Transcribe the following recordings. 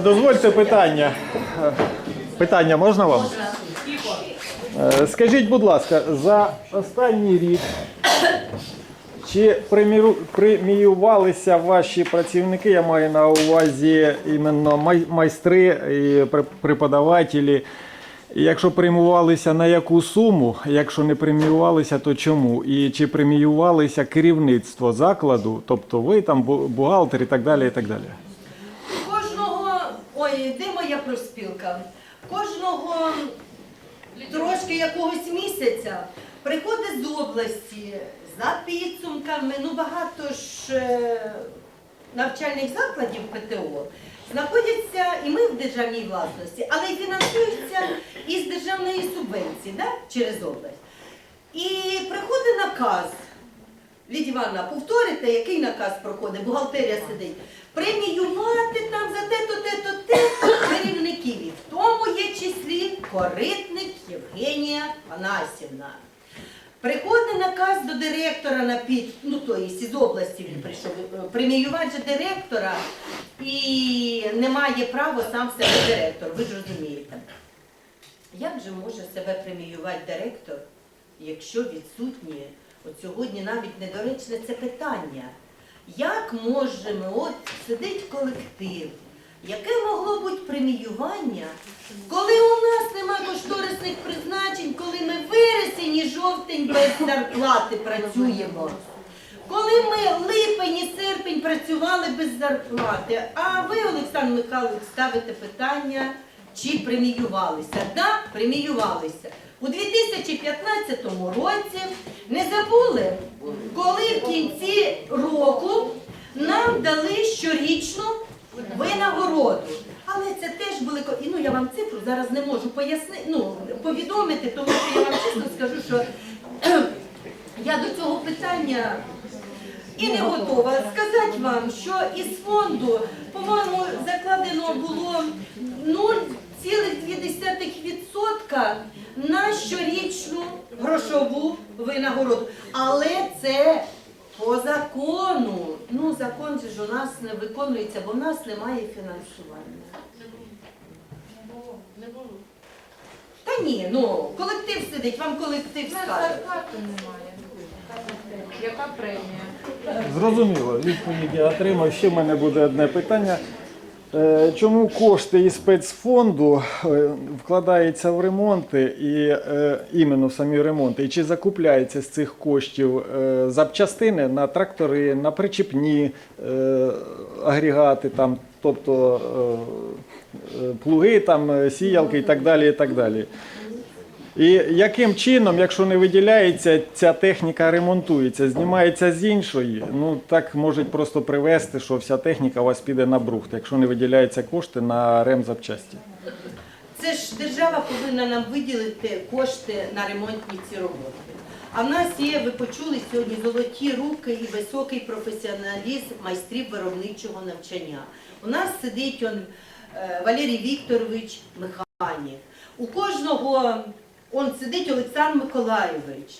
Дозвольте питання. Питання можна вам? Е, Скажіть, будь ласка, за останній рік чи преміру- преміювалися ваші працівники, я маю на увазі іменно май- майстри і пре- преподавателі? Якщо преміювалися на яку суму, якщо не преміювалися, то чому? І чи преміювалися керівництво закладу, тобто ви там бухгалтер і так далі, і так далі? Кожного, ой, де моя профспілка? Кожного трошки якогось місяця приходить з області за підсумками, ну багато ж е, навчальних закладів ПТО знаходяться і ми в державній власності, але й фінансуються да, через область. І приходить наказ. Лідія Івановна, повторите, який наказ проходить, бухгалтерія сидить. Преміювати там за те-то, те-то, те керівників. І в тому є числі коритник Євгенія Панасівна. Приходить наказ до директора на під, ну то є з області він прийшов е, преміювати директора і не має права сам себе директор, ви ж розумієте. Як же може себе преміювати директор, якщо відсутні, от сьогодні навіть недоречне це питання. Як можемо, от сидить колектив, яке могло бути преміювання, коли у нас нема кошторисних призначень, коли ми вересень і жовтень без зарплати працюємо? Коли ми липень і серпень працювали без зарплати, а ви, Олександр Михайлович, ставите питання, чи преміювалися? Да, преміювалися. У 2015 році не забули, коли в кінці року нам дали щорічну винагороду. Але це теж були ну я вам цифру зараз не можу пояснити, ну повідомити, тому що я вам чесно скажу, що я до цього питання і не готова сказати вам, що із фонду, по-моєму, закладено було 0,2% на щорічну грошову винагороду. Але це по закону. Ну, закон же ж у нас не виконується, бо в нас немає фінансування. Не було, не було. Та ні, ну колектив сидить, вам колектив скаже. зарплати немає. Яка премія? Зрозуміло, відповідь я отримав. Ще в мене буде одне питання. Е, Чому кошти із спецфонду е, вкладаються в ремонти і е, іменно в самі ремонти? І чи закупляється з цих коштів запчастини на трактори, на причіпні е, агрегати, там, тобто плуги, там, сіялки і так далі, і так далі? І яким чином, якщо не виділяється, ця техніка ремонтується, знімається з іншої, ну так можуть просто привести, що вся техніка у вас піде на брухт, якщо не виділяються кошти на ремзапчасті. Це ж держава повинна нам виділити кошти на ремонтні ці роботи. А в нас є, ви почули сьогодні, золоті руки і високий професіоналізм майстрів виробничого навчання. У нас сидить он, е, Валерій Вікторович механік. У кожного он сидить Олександр Миколайович.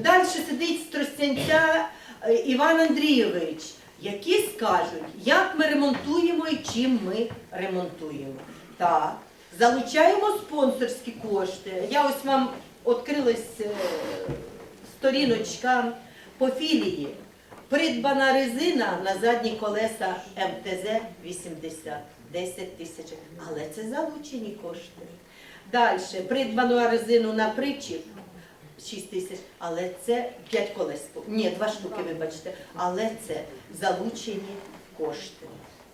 Далі сидить з Тростянця е, Іван Андрійович, які скажуть, як ми ремонтуємо і чим ми ремонтуємо. Так, залучаємо спонсорські кошти. Я ось вам відкрилась е, сторіночка по філії. Придбана резина на задні колеса МТЗ-80, 10 тисяч. Але це залучені кошти. Далі, придбану резину на причіп 6 тисяч, але це 5 колес. Ні, 2 штуки, вибачте. Але це залучені кошти.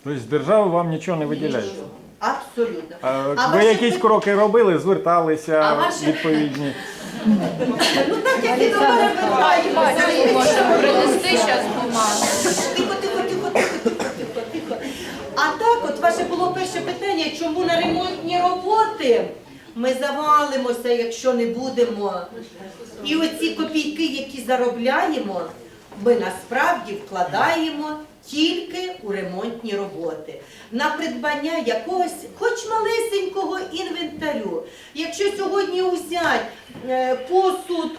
Тобто держава вам нічого не виділяє. Нічого. Абсолютно. А А ви ваші якісь кроки робили, зверталися А ваші- відповідні. Ну так, як і до мене можна принести зараз бумагу. Тихо, тихо, тихо, тихо, тихо. А так, от ваше було перше питання, чому на ремонтні роботи ми завалимося, якщо не будемо. І оці копійки, які заробляємо, ми насправді вкладаємо тільки у ремонтні роботи, на придбання якогось, хоч малесенького інвентарю. Якщо сьогодні взяти е, посуд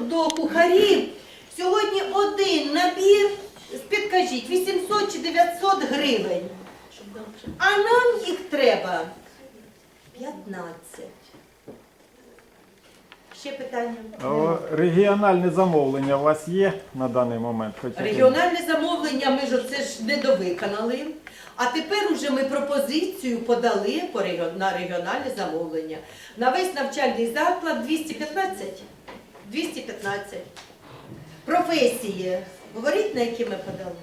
до кухарів, сьогодні один набір, підкажіть, 800 чи 900 гривень. А нам їх треба 15. Ще питання? Регіональне замовлення у вас є на даний момент? Регіональне замовлення ми ж це ж недовиконали. А тепер уже ми пропозицію подали по регіон- на регіональне замовлення. На весь навчальний заклад 215. 215. Професії. Говоріть, на які ми подали?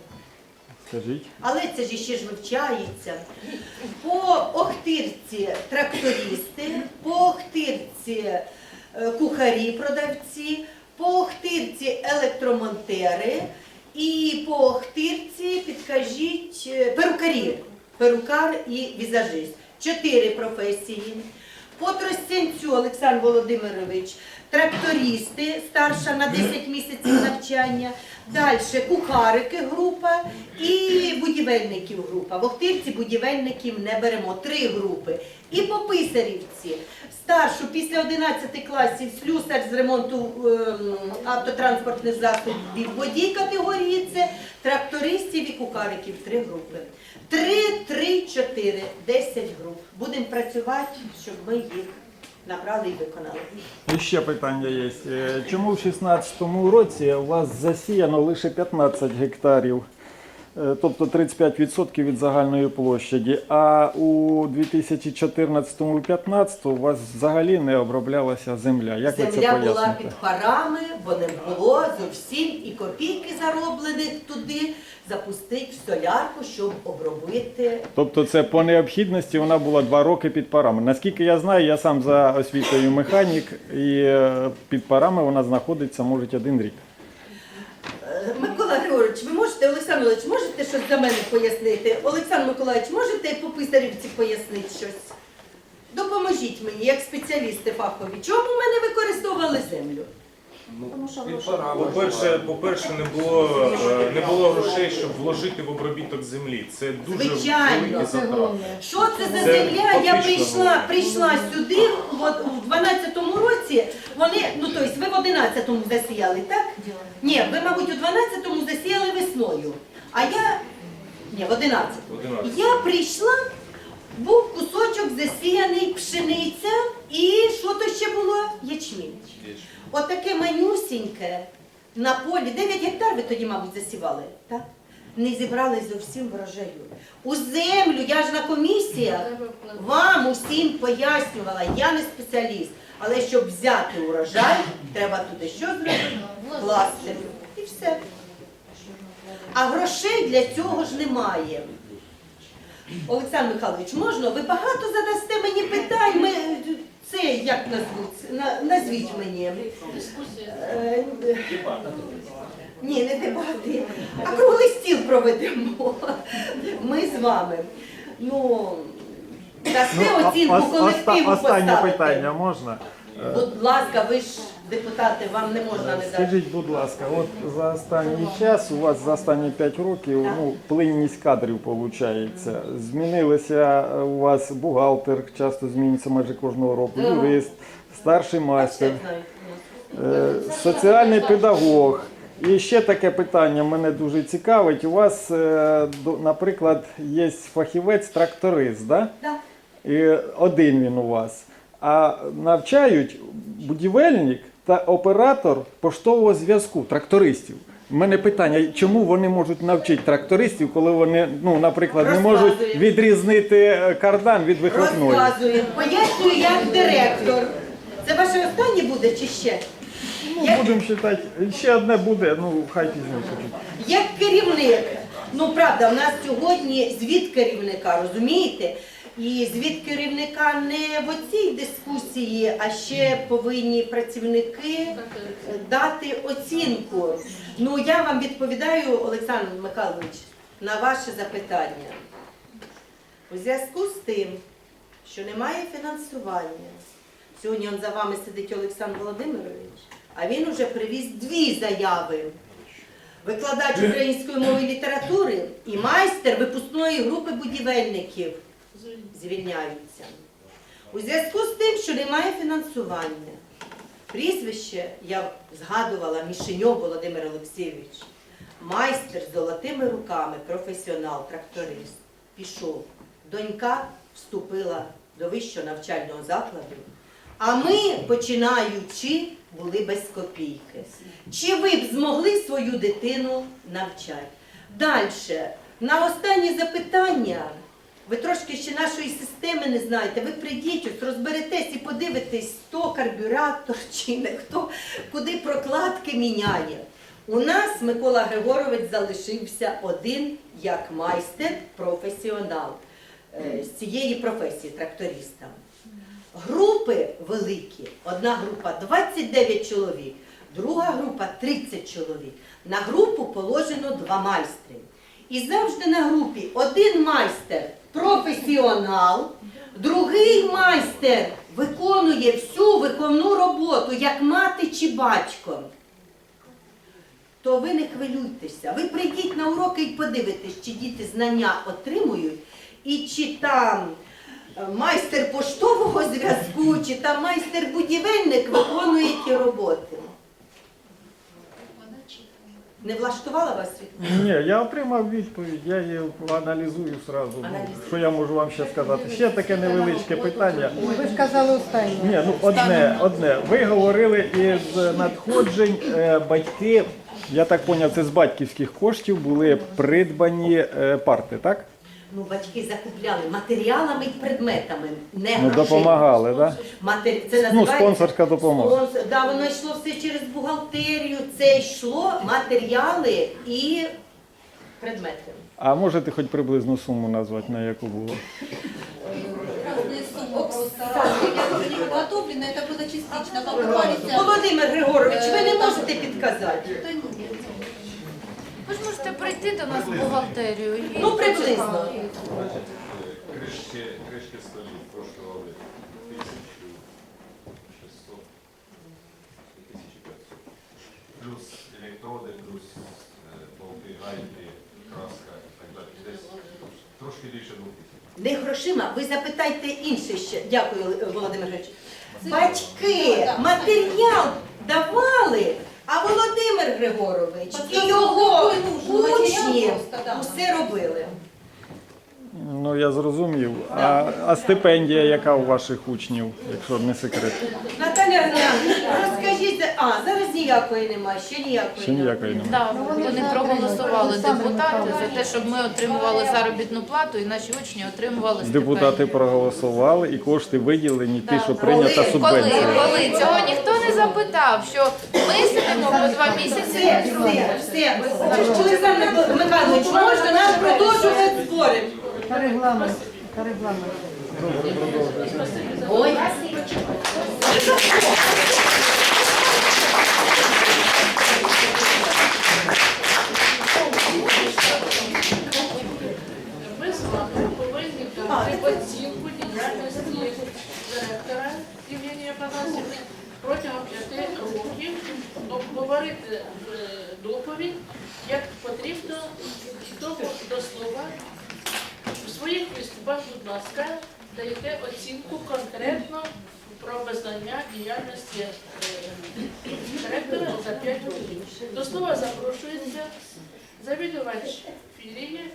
Скажіть. Але це ж ще ж вивчається. По Охтирці трактористи, по Охтирці кухарі, продавці, по Охтирці електромонтери і по Охтирці, підкажіть, е, перукарі, перукар і візажист. Чотири професії. По Тростянцю Олександр Володимирович, трактористи, старша на 10 місяців навчання. Далі кухарики група і будівельників група. В будівельників не беремо, три групи. І по Писарівці старшу після 11 класів слюсар з ремонту ем, автотранспортних засобів водій категорії С, трактористів і кухариків три групи. Три, три, чотири, десять груп. Будемо працювати, щоб ми їх набрали і виконали. І ще питання є. Е, Чому в 2016 році у вас засіяно лише 15 гектарів, тобто 35% від загальної площаді, а у 2014-2015 у вас взагалі не оброблялася земля? Як ви це Земля була під парами, бо не було зовсім і копійки зароблених туди запустити в солярку, щоб обробити. Тобто це по необхідності вона була два роки під парами. Наскільки я знаю, я сам за освітою механік, і е, під парами вона знаходиться, може, один рік. Е, Микола Григорович, ви можете, можете щось за мене пояснити? Олександр Миколаївич, можете по Писарівці пояснити щось? Допоможіть мені, як спеціалісти фахові. Чому в мене використовували землю? По-перше, по-перше, не було е, не було грошей, щоб вложити в обробіток землі. Це дуже Звичайно. великі затрати. Що це за Це земля? Я фактично прийшла, прийшла сюди от, у 12-му році. Вони, ну тобто, ви в 11-му засіяли, так? Ні, ви, мабуть, у 12-му засіяли весною. А я. Ні, в 11-му. 11. Я прийшла, був кусочок засіяний пшениця і що то ще було? Ячмінь. Отаке манюсіньке на полі. 9 гектар ви тоді, мабуть, засівали, так? Не зібрали зовсім врожаю. У землю, я ж на комісіях вам усім пояснювала, я не спеціаліст. Але щоб взяти урожай, треба туди що зробити? Класти. І все. А грошей для цього ж немає. Олександр Михайлович, можна? Ви багато задасте мені питань. Ми це як назвуть? На- Назвіть мені. Е, Ні, не дебати, а круглий стіл проведемо. Ми з вами. Ну, дасте а- оцінку колективу Останнє поставити. питання можна? Будь ласка, ви ж депутати, вам не можна не дати. Скажіть, будь ласка, от за останній час, у вас за останні 5 років ну, плинність кадрів виходить. Змінилися е, у вас бухгалтер, часто змінюється майже кожного року, юрист, старший майстер, е, соціальний педагог. І ще таке питання мене дуже цікавить. У вас, е, до- наприклад, є фахівець-тракторист, да? Да. І один він у вас. А навчають будівельник та оператор поштового зв'язку, трактористів. У мене питання, чому вони можуть навчити трактористів, коли вони, ну, наприклад, не можуть Розказуємо. відрізнити е, кардан від вихлопної? Розказую. Пояснюю як директор. Це ваше останнє буде чи ще? Ну, будемо вважати, ще одне буде, ну хай пізніше. Як керівник, ну правда, у нас сьогодні звіт керівника, розумієте? І звіт керівника не в оцій дискусії, а ще повинні працівники дати оцінку. Ну я вам відповідаю, Олександр Михайлович, на ваше запитання. У зв'язку з тим, що немає фінансування, сьогодні он за вами сидить Олександр Володимирович, а він уже привіз дві заяви викладач української мови і літератури і майстер випускної групи будівельників звільняються. У зв'язку з тим, що немає фінансування, прізвище я згадувала Мішеньов Володимир Олексійович, майстер з золотими руками, професіонал, тракторист, пішов. Донька вступила до вищого навчального закладу. А ми, починаючи, були без копійки. Чи ви б змогли свою дитину навчати? Далі, на останнє запитання, ви трошки ще нашої системи не знаєте, ви прийдіть, ось розберетесь і подивитесь, хто карбюратор чи не хто, куди прокладки міняє. У нас Микола Григорович залишився один як майстер, професіонал е, з цієї професії тракториста. Групи великі. Одна група 29 чоловік, друга група 30 чоловік. На групу положено два майстри. І завжди на групі один майстер професіонал, другий майстер виконує всю виконну роботу, як мати чи батько. То ви не хвилюйтеся. Ви прийдіть на уроки і подивитесь, чи діти знання отримують, і чи там е, майстер поштового зв'язку, чи там майстер-будівельник виконує ті роботи. Не влаштувала вас відповідь? Ні, я отримав відповідь, я її аналізую зразу. Ну, Що я можу вам ще сказати? Ще таке невеличке питання. Ви ж казали останнє. Ні, ну одне, одне. Ви говорили із надходжень е, батьки, я так поняв, це з батьківських коштів були придбані е, парти, так? Ну, батьки закупляли матеріалами і предметами, не Ну, грошима. допомагали, так? Матері... Це Ну, називається... спонсорська допомога. Спонсор- Да, воно йшло все через бухгалтерію, це йшло матеріали і предмети. А можете хоч приблизну суму назвати, на яку було? Я не подготовлена, это было частично. Покупались Володимир Григорович, ви не можете підказати. Ви ж можете прийти до нас в бухгалтерію і Ну, приблизно. Кришки, кришки столів коштували 1600 і 1500. Плюс електроди, плюс е, болти, гайки, краска і так далі. Десь трошки більше 2000. Не грошима, ви запитайте інше ще. Дякую, Володимир Григорович. Батьки матеріал давали, а Володимир Григорович і його учні все робили. Ну я зрозумів. А, а стипендія, яка у ваших учнів, якщо не секрет? Наталя Григорівна, розкажіть, а зараз ніякої немає, ще ніякої Ще ніякої немає. Да, вони проголосували депутати за те, щоб ми отримували заробітну плату і наші учні отримували Депутати проголосували і кошти виділені, ті, що прийнята Коли? Коли, субвенція. коли цього ніхто не запитав, що ми по два місяці. Все, все, все. Олександр Михайлович, можна нам продовжувати спори? Та регламент. Та регламент. Ой. Ми з вами повинні дати оцінку діяльності директора Євгенія Панасівни протягом п'яти років обговорити е, доповідь, як потрібно до, слова. У своїх виступах, будь ласка, даєте оцінку конкретно про визнання діяльності е, директора за 5 років. До слова запрошується завідувач філії